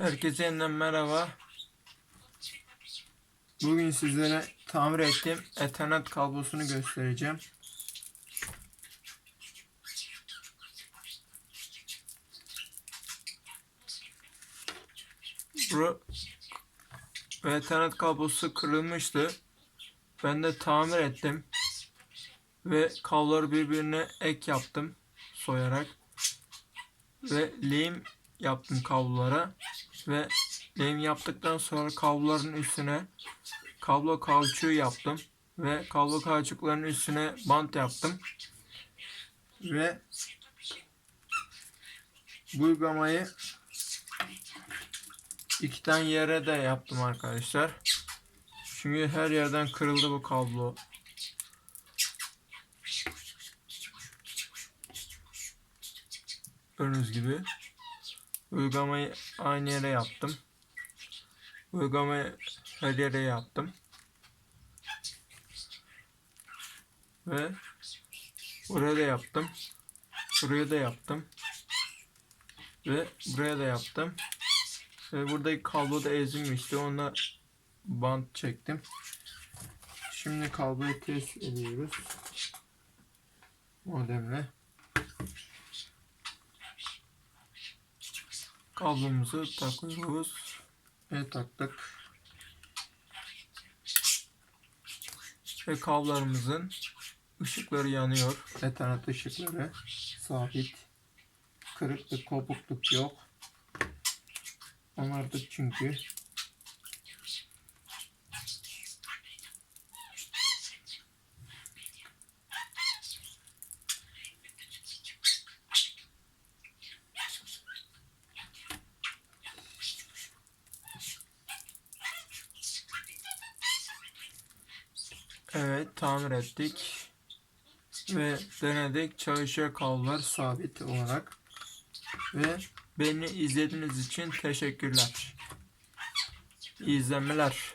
Herkese yeniden merhaba. Bugün sizlere tamir ettiğim Ethernet kablosunu göstereceğim. Bu Ethernet kablosu kırılmıştı. Ben de tamir ettim. Ve kabloları birbirine ek yaptım soyarak. Ve lehim yaptım kablolara ve lehim yaptıktan sonra kabloların üstüne kablo kauçuğu yaptım ve kablo kauçuklarının üstüne bant yaptım ve bu uygulamayı iki tane yere de yaptım arkadaşlar. Çünkü her yerden kırıldı bu kablo. Gördüğünüz gibi uygulamayı aynı yere yaptım. Uygulamayı her yere yaptım. Ve buraya da yaptım. Buraya da yaptım. Ve buraya da yaptım. Ve buradaki kablo da ezilmişti. Ona bant çektim. Şimdi kabloyu test ediyoruz. Modemle. Kablomuzu takıyoruz ve taktık. Ve kablolarımızın ışıkları yanıyor. Ethernet ışıkları sabit. Kırıklık kopukluk yok. Onardık çünkü Evet tamir ettik. Ve denedik çalışıyor kablolar sabit olarak. Ve beni izlediğiniz için teşekkürler. İyi izlemeler.